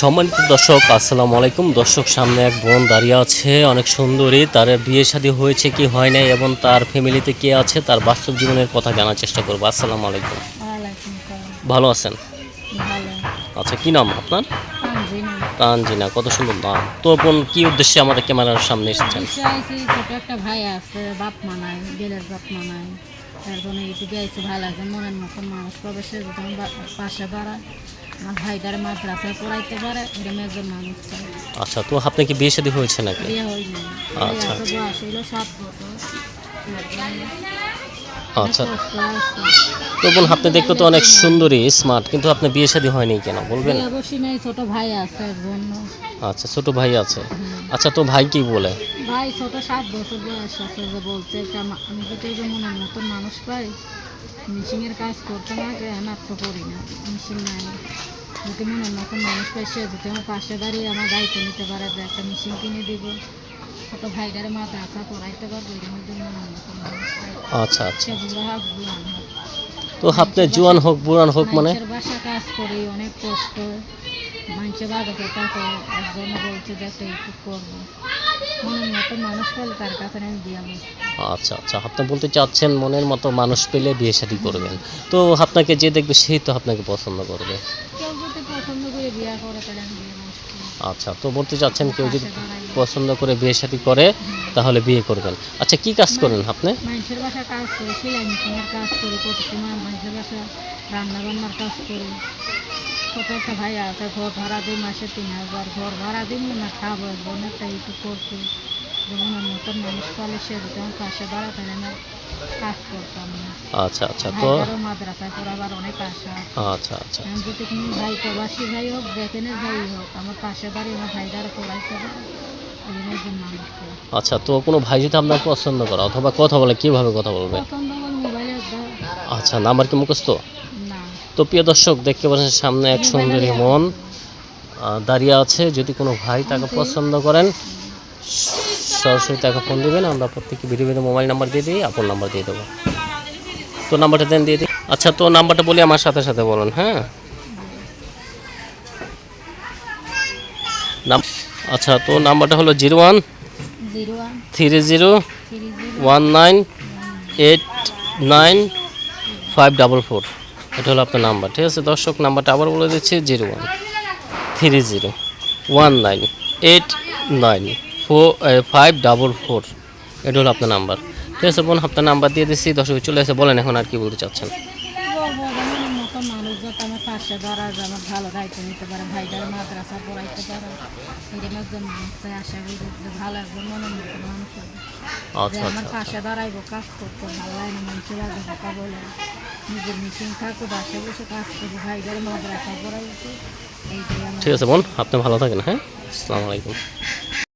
সম্মানিত দর্শক আসসালামু আলাইকুম। দর্শক সামনে এক বোন দাঁড়িয়ে আছে অনেক সুন্দরী। তার বিয়ে শাদী হয়েছে কি হয় নাই এবং তার ফ্যামিলিতে কে আছে তার বাস্তব জীবনের কথা জানার চেষ্টা করব। আসসালামু আলাইকুম। ভালো আছেন? ভালো। আচ্ছা কি নাম আপনার? তানজিনা। কত সুন্দর নাম। তো বোন কি উদ্দেশ্যে আমাদের ক্যামেরার সামনে এসেছেন? চাইছি ছোট একটা ভাই আছে বাপ মানায় গেলের বাপ মানায় তার জন্য এদিকে আইসি ভালো লাগে মনের মতন মানুষ প্রবেশের পাশে আমার ভাইটার মাদ্রাসায় পড়াইতে পারে এরকম একজন মানুষ আচ্ছা তো আপনার কি বিয়ে শাদী হয়েছে নাকি? বিয়ে হয়নি। আচ্ছা। বয়স হইল সাত বছর। আচ্ছা। তো বোন আপনি দেখতে তো অনেক সুন্দরী স্মার্ট কিন্তু আপনার বিয়ে শাদী হয়নি কেন বলবেন? নাই ছোট ভাই আছে জন্য। আচ্ছা ছোট ভাই আছে। আচ্ছা তো ভাই কি বলে? ভাই ছোট সাত বছর বয়স আছে যে বলছে আমি তো মনের মতন মানুষ পাই মিশিংয়ের কাজ করতে না যে তো করি না। মিশিং নাই। যদি মনের মতন মানুষ পাই সে যদি আমার পাশে দাঁড়িয়ে আমার দায়িত্ব নিতে পারে যে একটা মিশিং কিনে দিব। ছোট ভাইটারে মাথা আশা করাইতে পারব এর মধ্যে মনের মতন আচ্ছা আচ্ছা। তো আপনি জোয়ান হোক বুড়ান হোক মানে? বাসা কাজ করি অনেক কষ্ট। মানুষের বাধা একজন বলছে যে একটা একটু করব। মনের মতো মানুষ পেলে তার কাছে আমি দিয়া আচ্ছা আচ্ছা আপনি বলতে চাচ্ছেন মনের মতো মানুষ পেলে বিয়ে শাদী করবেন। তো আপনাকে যে দেখবে সেই তো আপনাকে পছন্দ করবে। কেউ যদি পছন্দ করে বিয়া করে তাহলে আমি বিয়ে আচ্ছা তো বলতে চাচ্ছেন কেউ যদি পছন্দ করে বিয়ে শাদী করে তাহলে বিয়ে করবেন। আচ্ছা কি কাজ করেন আপনি? মানুষের বাসা কাজ করি সেলাই মেশিনের কাজ করি কত সময় মানুষের বাসা রান্না বান্নার কাজ করি। ছোট একটা ভাই আছে ঘর ভাড়া দিই মাসে তিন হাজার। ঘর ভাড়া দিই না খাব অনেকটা একটু করতে যেমন মতন মানুষ পালে সে পাশে আমি কাজ করতাম না। আচ্ছা আচ্ছা তো মাদ্রাসায় পড়াবার অনেক আশা। আচ্ছা আচ্ছা। আমি যদি কোনো ভাই প্রবাসী ভাই হোক বেতনের ভাই হোক আমার পাশে দাঁড়িয়ে আমার পড়াইতে। আচ্ছা তো কোনো ভাই যদি আপনার পছন্দ করে অথবা কথা বলে কীভাবে কথা বলবে? আচ্ছা নাম্বার কি মুখস্থ? না তো প্রিয় দর্শক দেখতে পাচ্ছেন সামনে এক সুন্দরী মন। দাঁড়িয়ে আছে যদি কোনো ভাই তাকে পছন্দ করেন সরাসরি তাকে ফোন দেবেন। আমরা প্রত্যেককে ভিডিও ভিডিও মোবাইল নাম্বার দিয়ে দিই আপন নাম্বার দিয়ে দেবো। তো নাম্বারটা দেন দিয়ে দিই। আচ্ছা তো নাম্বারটা বলি আমার সাথে সাথে বলুন হ্যাঁ? আচ্ছা তো নাম্বারটা হলো zero one three zero one nine eight nine five double four. এটা হলো আপনার নাম্বার, ঠিক আছে? দর্শক, নাম্বারটা আবার বলে দিচ্ছি, zero one, three zero, one nine, eight nine, four five double four. এটা হলো আপনার নাম্বার, ঠিক আছে বোন আপনার নাম্বার দিয়ে দিচ্ছি, দর্শক, চলে এসে বলেন এখন আর কি বলতে চাচ্ছেন বলব যেমন মতো মানুষ যাতে আমার পাশে দাঁড়ায় যে আমার ভালো দায়িত্ব নিতে পারে ভাইটার মাদ্রাসা পড়াইতে পারে। এরকম একজন মানুষ চাই আশা করি যে ভালো একজন মনের মতো মানুষ হবে। আচ্ছা আমার আচ্ছা পাশে দাঁড়াইবো কাজ করতে ভালো লাগে না মানুষের আগে কথা বলে নিজের মিশিং থাকো বাসে বসে কাজ করব ভাইটার মাদ্রাসা পড়াইতে ঠিক আছে বোন আপনি ভালো থাকেন হ্যাঁ? আসসালামু আলাইকুম।